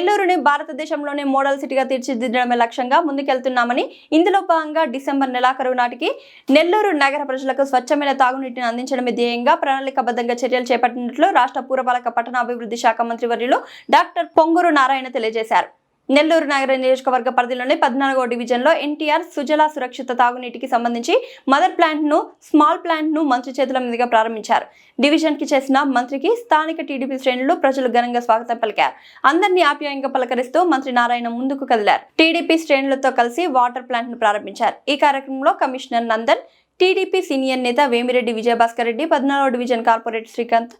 నెల్లూరుని భారతదేశంలోనే మోడల్ సిటీగా తీర్చిదిద్దడమే లక్ష్యంగా ముందుకెళ్తున్నామని ఇందులో భాగంగా డిసెంబర్ నెలాఖరు నాటికి నెల్లూరు నగర ప్రజలకు స్వచ్ఛమైన తాగునీటిని అందించడమే ధ్యేయంగా ప్రణాళికబద్ధంగా చర్యలు చేపట్టినట్లు రాష్ట్ర పురపాలక పట్టణాభివృద్ధి శాఖ మంత్రి వర్యులు డాక్టర్ పొంగూరు నారాయణ తెలియజేశారు. నెల్లూరు నగర నియోజకవర్గ పరిధిలోని పద్నాలుగో డివిజన్లో ఎన్టీఆర్ సుజల సురక్షిత తాగునీటికి సంబంధించి మదర్ ప్లాంట్ను స్మాల్ ప్లాంట్ను మంత్రి చేతుల మీదుగా ప్రారంభించారు. డివిజన్కి చేసిన మంత్రికి స్థానిక టీడీపీ శ్రేణులు ప్రజలు ఘనంగా స్వాగతం పలికారు. అందరినీ ఆప్యాయంగా పలకరిస్తూ మంత్రి నారాయణ ముందుకు కదిలారు. టీడీపీ శ్రేణులతో కలిసి వాటర్ ప్లాంట్ను ప్రారంభించారు. ఈ కార్యక్రమంలో కమిషనర్ నందన్ టీడీపీ సీనియర్ నేత వేమిరెడ్డి విజయభాస్కర్ రెడ్డి పద్నాలుగో division corporator Srikanth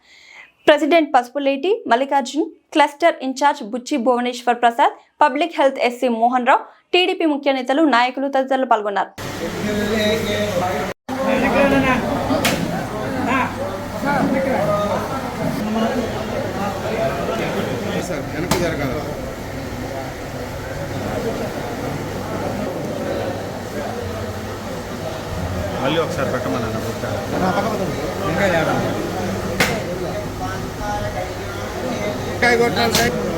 president Pasupuleti Mallikarjun cluster incharge Buchi Bhuvaneshwar Prasad public health SC Mohan Rao TDP ముఖ్య నేతలు నాయకులు తదితరులు పాల్గొన్నారు. మళ్ళీ ఒకసారి పెట్టమన్న काय घोटाळा साहेब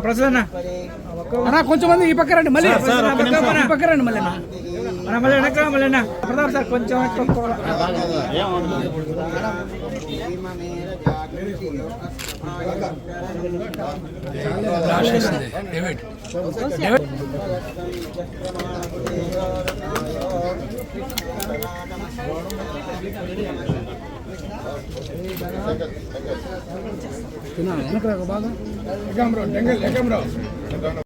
ప్రసాద్ అన్న అన్న కొంచెం మంది ఈ పక్క రండి మళ్ళీ. ఈ పక్క రండి మళ్ళీ. మళ్ళీ వెనక మళ్ళీ ప్రతాప్ సార్ కొంచెం డేవిడ్ డేవిడ్ వెనక బాగా. ఎగం రావు డెంగల్ ఎగం రావు.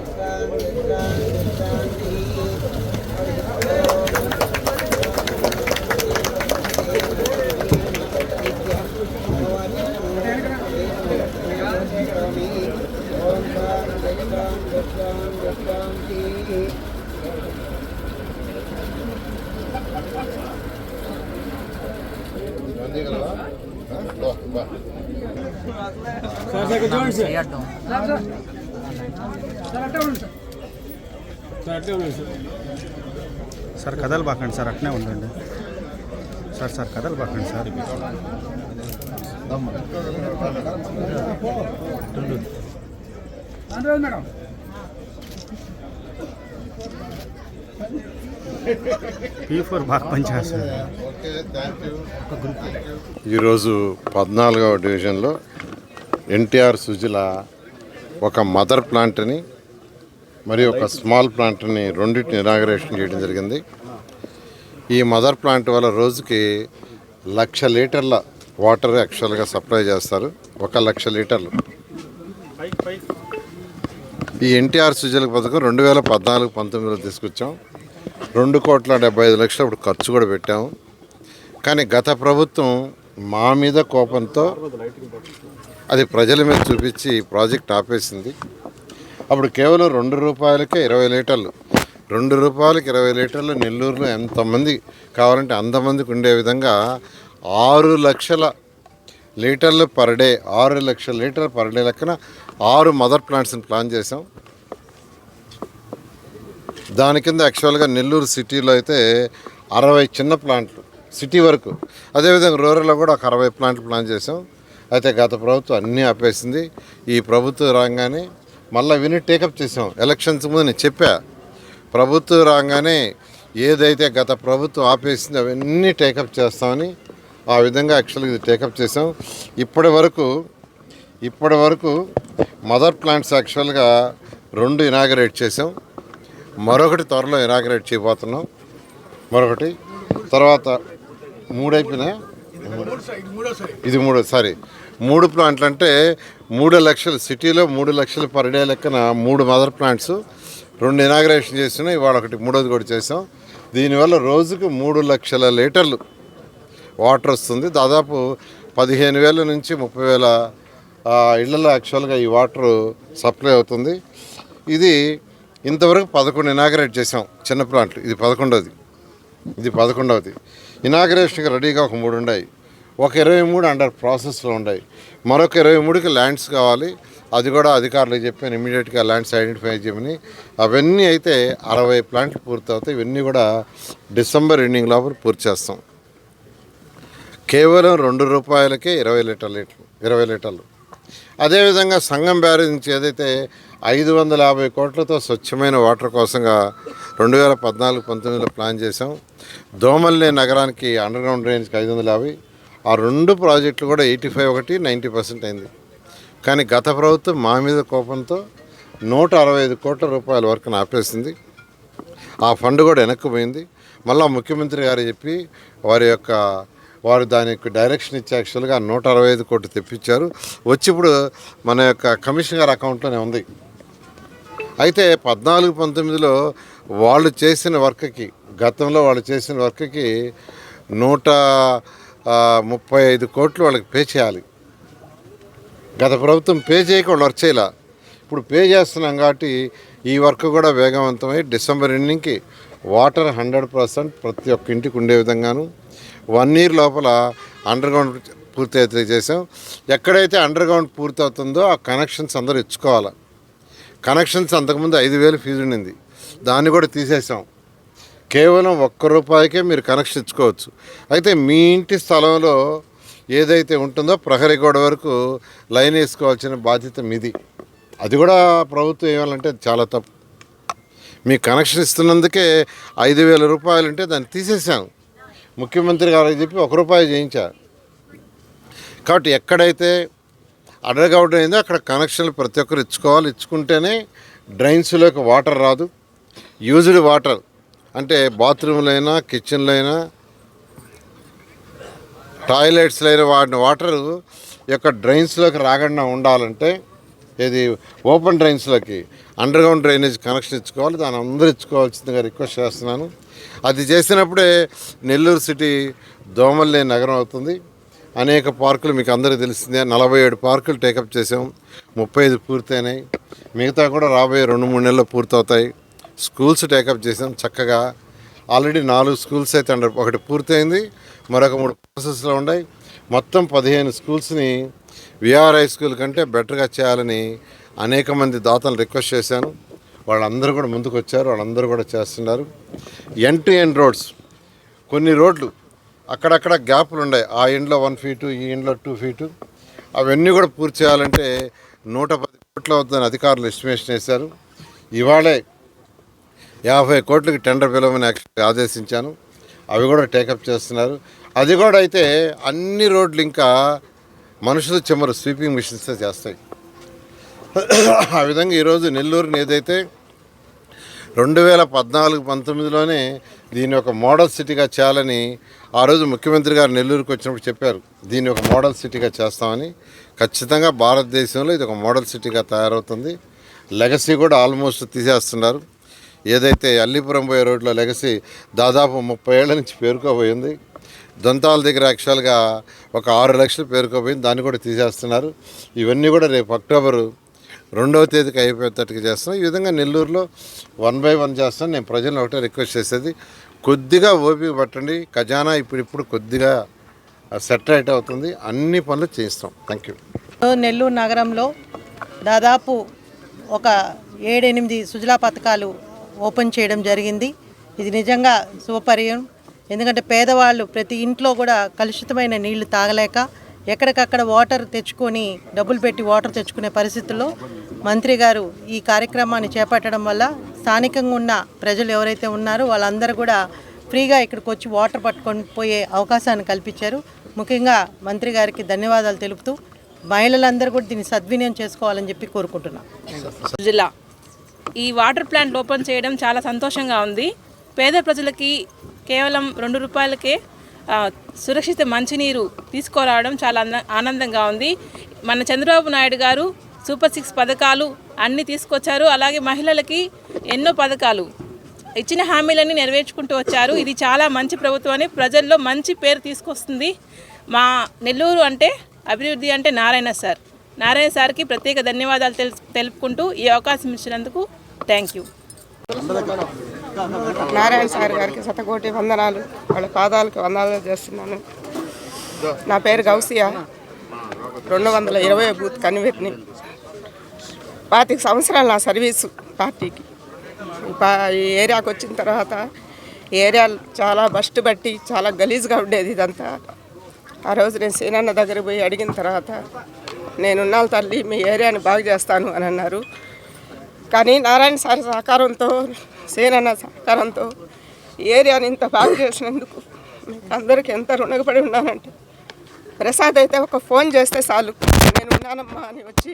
సార్ కథలు బాకండి సార్ అట్నే ఉండండి. సార్ సార్ కథలు బాకండి సార్. మేడం. పీ ఫోర్ బాగా పనిచేస్తుంది. ఈరోజు పద్నాలుగవ డివిజన్లో ఎన్టీఆర్ సుజిల ఒక మదర్ ప్లాంట్ని మరియు ఒక స్మాల్ ప్లాంట్ని రెండింటిని ఇనాగరేషన్ చేయడం జరిగింది. ఈ మదర్ ప్లాంట్ వల్ల రోజుకి లక్ష లీటర్ల వాటర్ యాక్చువల్గా సప్లై చేస్తారు. ఒక లక్ష లీటర్లు. ఈ ఎన్టీఆర్ సుజల పథకం రెండు వేల పద్నాలుగు పంతొమ్మిదిలో తీసుకొచ్చాం. రెండు కోట్ల డెబ్బై ఐదు లక్షలు అప్పుడు ఖర్చు కూడా పెట్టాము. కానీ గత ప్రభుత్వం మా మీద కోపంతో అది ప్రజల మీద చూపించి ప్రాజెక్ట్ ఆపేసింది. అప్పుడు కేవలం రెండు రూపాయలకే ఇరవై లీటర్లు రెండు రూపాయలకి ఇరవై లీటర్లు నెల్లూరులో ఎంతమంది కావాలంటే అంతమందికి ఉండే విధంగా ఆరు లక్షల లీటర్లు పర్ డే ఆరు లక్షల లీటర్ పర్ డే లెక్కన ఆరు మదర్ ప్లాంట్స్ని ప్లాన్ చేసాం దాని కింద యాక్చువల్గా నెల్లూరు సిటీలో అయితే అరవై చిన్న ప్లాంట్లు సిటీ వరకు. అదేవిధంగా రూరల్లో కూడా ఒక అరవై ప్లాంట్లు ప్లాన్ చేసాం అయితే గత ప్రభుత్వం అన్నీ ఆపేసింది. ఈ ప్రభుత్వం రాగానే మళ్ళీ విని టేకప్ చేసాం ఎలక్షన్స్ ముందు నేను చెప్పా. ప్రభుత్వం రాగానే ఏదైతే గత ప్రభుత్వం ఆపేసింది అవన్నీ టేకప్ చేస్తామని ఆ విధంగా యాక్చువల్గా ఇది టేకప్ చేసాం ఇప్పటి వరకు ఇప్పటి వరకు మదర్ ప్లాంట్స్ యాక్చువల్గా రెండు ఇనాగరేట్ చేసాం మరొకటి త్వరలో ఇనాగరేట్ చేయబోతున్నాం. మరొకటి తర్వాత మూడైపోయినా ఇది మూడోసారి సారీ మూడు ప్లాంట్లు అంటే మూడు లక్షలు సిటీలో మూడు లక్షలు పర్ డే లెక్కన మూడు మదర్ ప్లాంట్స్ రెండు ఇనాగరేషన్ చేసినాం ఇవాళ ఒకటి మూడోది కూడా చేసాం. దీనివల్ల రోజుకు మూడు లక్షల లీటర్లు వాటర్ వస్తుంది. దాదాపు పదిహేను వేల నుంచి ముప్పై వేల ఇళ్ళలో యాక్చువల్గా ఈ వాటర్ సప్లై అవుతుంది. ఇది ఇంతవరకు పదకొండు ఇనాగరేట్ చేసాం చిన్న ప్లాంట్లు ఇది పదకొండవది ఇది పదకొండవది ఇనాగరేషన్కి రెడీగా ఒక మూడు ఉన్నాయి ఒక ఇరవై మూడు అండర్ ప్రాసెస్లో ఉన్నాయి మరొక ఇరవై మూడుకి ల్యాండ్స్ కావాలి. అది కూడా అధికారులకు చెప్పాను ఇమీడియట్గా ల్యాండ్స్ ఐడెంటిఫై చేయమని. అవన్నీ అయితే అరవై ప్లాంట్లు పూర్తవుతాయి. ఇవన్నీ కూడా డిసెంబర్ ఎండింగ్ లోపల పూర్తి చేస్తాం. కేవలం రెండు రూపాయలకే ఇరవై లీటర్ లీటర్లు ఇరవై లీటర్లు. అదేవిధంగా సంఘం బ్యారేజ్ నుంచి ఏదైతే ఐదు వందల యాభై కోట్లతో స్వచ్ఛమైన వాటర్ కోసంగా రెండు వేల పద్నాలుగు పంతొమ్మిదిలో ప్లాన్ చేసాం దోమల్నే నగరానికి అండర్ గ్రౌండ్ డ్రైనేజ్కి ఐదు వందల యాభై ఆ రెండు ప్రాజెక్టులు కూడా ఎయిటీ ఫైవ్ ఒకటి నైంటీ పర్సెంట్ అయింది. కానీ గత ప్రభుత్వం మా మీద కోపంతో నూట అరవై ఐదు కోట్ల రూపాయల వరకు ఆపేసింది. ఆ ఫండ్ కూడా వెనక్కిపోయింది మళ్ళా ముఖ్యమంత్రి గారు చెప్పి వారి యొక్క వారు దానికి డైరెక్షన్ ఇచ్చి యాక్చువల్గా నూట అరవై ఐదు కోట్లు తెప్పించారు. వచ్చి ఇప్పుడు మన యొక్క కమిషన్ గారి అకౌంట్లోనే ఉంది. అయితే పద్నాలుగు పంతొమ్మిదిలో వాళ్ళు చేసిన వర్క్కి గతంలో వాళ్ళు చేసిన వర్క్కి నూట ముప్పై ఐదు కోట్లు వాళ్ళకి పే చేయాలి. గత ప్రభుత్వం పే చేయక వాళ్ళు వర్క్ చేయాల. ఇప్పుడు పే చేస్తున్నాం కాబట్టి ఈ వర్క్ కూడా వేగవంతమై డిసెంబర్ ఎండింగ్కి వాటర్ హండ్రెడ్ పర్సెంట్ ప్రతి ఒక్క ఇంటికి ఉండే విధంగాను వన్ ఇయర్ లోపల అండర్ గ్రౌండ్ పూర్తి అయితే చేసాం. ఎక్కడైతే అండర్ గ్రౌండ్ పూర్తి అవుతుందో ఆ కనెక్షన్స్ అందరూ ఇచ్చుకోవాలి. కనెక్షన్స్ అంతకుముందు ఐదు వేలు ఫీజు ఉండింది. దాన్ని కూడా తీసేసాం. కేవలం ఒక్క రూపాయికే మీరు కనెక్షన్ ఇచ్చుకోవచ్చు. అయితే మీ ఇంటి స్థలంలో ఏదైతే ఉంటుందో ప్రహరీ గోడ వరకు లైన్ వేసుకోవాల్సిన బాధ్యత మీది. అది కూడా ప్రభుత్వం ఏమాలంటే చాలా తప్పు. మీ కనెక్షన్ ఇస్తున్నందుకే ఐదు వేల రూపాయలు ఉంటే దాన్ని తీసేసాం. ముఖ్యమంత్రి గారికి చెప్పి ఒక రూపాయి చేయించారు కాబట్టి ఎక్కడైతే అండర్ అయిందో అక్కడ కనెక్షన్లు ప్రతి ఒక్కరు ఇచ్చుకోవాలి. ఇచ్చుకుంటేనే డ్రైన్స్లోకి వాటర్ రాదు. యూజ్డ్ వాటర్ అంటే బాత్రూంలో అయినా కిచెన్లో అయినా టాయిలెట్స్లో అయినా వాడిన వాటర్ యొక్క డ్రైన్స్లోకి రాకుండా ఉండాలంటే ఇది ఓపెన్ డ్రైన్స్లోకి అండర్ గ్రౌండ్ డ్రైనేజ్ కనెక్షన్ ఇచ్చుకోవాలి దాని అందరూ ఇచ్చుకోవాల్సిందిగా రిక్వెస్ట్ చేస్తున్నాను. అది చేసినప్పుడే నెల్లూరు సిటీ దోమల్లే నగరం అవుతుంది. అనేక పార్కులు మీకు అందరికీ తెలిసిందే. నలభై ఏడు పార్కులు టేకప్ చేసాం ముప్పై ఐదు పూర్తయినాయి. మిగతా కూడా రాబోయే రెండు మూడు నెలల్లో పూర్తవుతాయి. స్కూల్స్ టేకప్ చేసాం చక్కగా. ఆల్రెడీ నాలుగు స్కూల్స్ అయితే అండర్ ఒకటి పూర్తయింది. మరొక మూడు ప్రాసెస్లో ఉన్నాయి. మొత్తం పదిహేను స్కూల్స్ని విఆర్ హై స్కూల్ కంటే బెటర్గా చేయాలని అనేక మంది దాతలు రిక్వెస్ట్ చేశాను. వాళ్ళందరూ కూడా ముందుకు వచ్చారు. వాళ్ళందరూ కూడా చేస్తున్నారు. ఎన్ టు ఎన్ రోడ్స్ కొన్ని రోడ్లు అక్కడక్కడ గ్యాపులు ఉన్నాయి. ఆ ఎండ్లో వన్ ఫీటు ఈ ఇండ్లో టూ ఫీటు అవన్నీ కూడా పూర్తి చేయాలంటే నూట పది కోట్లు అవుతుందని అధికారులు ఎస్టిమేషన్ వేశారు. ఇవాళే యాభై కోట్లకి టెండర్ పిలవమని ఆదేశించాను. అవి కూడా టేకప్ చేస్తున్నారు. అది కూడా అయితే అన్ని రోడ్లు ఇంకా మనుషులు చెమరు స్వీపింగ్ మిషన్స్తో చేస్తాయి. ఆ విధంగా ఈరోజు నెల్లూరుని ఏదైతే రెండు వేల పద్నాలుగు పంతొమ్మిదిలోనే దీన్ని ఒక మోడల్ సిటీగా చేయాలని ఆ రోజు ముఖ్యమంత్రి గారు నెల్లూరుకు వచ్చినప్పుడు చెప్పారు. దీన్ని ఒక మోడల్ సిటీగా చేస్తామని. ఖచ్చితంగా భారతదేశంలో ఇది ఒక మోడల్ సిటీగా తయారవుతుంది. లెగసీ కూడా ఆల్మోస్ట్ తీసేస్తున్నారు. ఏదైతే అల్లిపురం పోయే రోడ్లో లెగసీ దాదాపు ముప్పై ఏళ్ళ నుంచి పేరుకోబోయింది. దొంతాల దగ్గర యాక్చువల్గా ఒక ఆరు లక్షలు పేరుకోపోయింది దాన్ని కూడా తీసేస్తున్నారు. ఇవన్నీ కూడా రేపు అక్టోబరు రెండవ తేదీకి అయిపోయేటట్టుగా చేస్తున్నాం. ఈ విధంగా నెల్లూరులో వన్ బై వన్ చేస్తాను నేను ప్రజలను ఒకటే రిక్వెస్ట్ చేసేది కొద్దిగా ఓపిక పట్టండి. ఖజానా ఇప్పుడిప్పుడు కొద్దిగా సెటరేట్ అవుతుంది. అన్ని పనులు చేయిస్తాం. Thank you. నెల్లూరు నగరంలో దాదాపు ఒక ఏడెనిమిది సుజలా పథకాలు ఓపెన్ చేయడం జరిగింది. ఇది నిజంగా శుభపర్యం. ఎందుకంటే పేదవాళ్ళు ప్రతి ఇంట్లో కూడా కలుషితమైన నీళ్ళు తాగలేక ఎక్కడికక్కడ వాటర్ తెచ్చుకొని డబ్బులు పెట్టి వాటర్ తెచ్చుకునే పరిస్థితుల్లో మంత్రి గారు ఈ కార్యక్రమాన్ని చేపట్టడం వల్ల స్థానికంగా ఉన్న ప్రజలు ఎవరైతే ఉన్నారో వాళ్ళందరూ కూడా ఫ్రీగా ఇక్కడికి వచ్చి వాటర్ పట్టుకొని పోయే అవకాశాన్ని కల్పించారు. ముఖ్యంగా మంత్రి గారికి ధన్యవాదాలు తెలుపుతూ మహిళలందరూ కూడా దీన్ని సద్వినియోగం చేసుకోవాలని చెప్పి కోరుకుంటున్నాను జిల్లా. ఈ వాటర్ ప్లాంట్ ఓపెన్ చేయడం చాలా సంతోషంగా ఉంది. పేద ప్రజలకి కేవలం రెండు రూపాయలకే సురక్షిత మంచినీరు తీసుకురావడం చాలా అంద- ఆనందంగా ఉంది. మన చంద్రబాబు నాయుడు గారు సూపర్ సిక్స్ పథకాలు అన్నీ తీసుకొచ్చారు. అలాగే మహిళలకి ఎన్నో పథకాలు ఇచ్చిన హామీలన్నీ నెరవేర్చుకుంటూ వచ్చారు. ఇది చాలా మంచి ప్రభుత్వం అని ప్రజల్లో మంచి పేరు తీసుకొస్తుంది. మా నెల్లూరు అంటే అభివృద్ధి అంటే నారాయణ సార్. నారాయణ సార్కి ప్రత్యేక ధన్యవాదాలు తెలు తెలుపుకుంటూ ఈ అవకాశం ఇచ్చినందుకు థ్యాంక్ యూ. నారాయణ సార్ గారికి శతకోటి వందనాలు. వాళ్ళ పాదాలకు వందనాలు చేస్తున్నాను. నా పేరు గౌసియా. రెండు వందల ఇరవై బూత్ కన్వీర్ని. పాతిక సంవత్సరాలు నా సర్వీసు పార్టీకి. ఈ ఈ ఏరియాకి వచ్చిన తర్వాత ఈ ఏరియా చాలా బస్ట్ బట్టి చాలా గలీజ్గా ఉండేది ఇదంతా. ఆ రోజు నేను సీనన్న దగ్గర పోయి అడిగిన తర్వాత నేనున్నాను తల్లి మీ ఏరియాని బాగు చేస్తాను అని అన్నారు. కానీ నారాయణ సార్ సహకారంతో సేనన్న సహకారంతో ఈ ఏరియాని ఇంత బాగా చేసినందుకు అందరికీ ఎంత రుణపడి ఉన్నానంటే ప్రసాద్ అయితే ఒక ఫోన్ చేస్తే చాలు నేను ఉన్నానమ్మా అని వచ్చి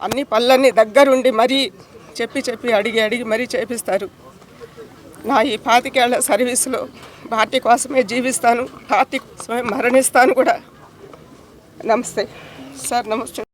అన్ని పళ్ళన్నీ దగ్గరుండి మరీ చెప్పి చెప్పి అడిగి అడిగి మరీ చేపిస్తారు. నా ఈ పాతికేళ్ళ సర్వీసులో పార్టీ కోసమే జీవిస్తాను పార్టీ కోసమే మరణిస్తాను కూడా. నమస్తే. సార్ నమస్తే.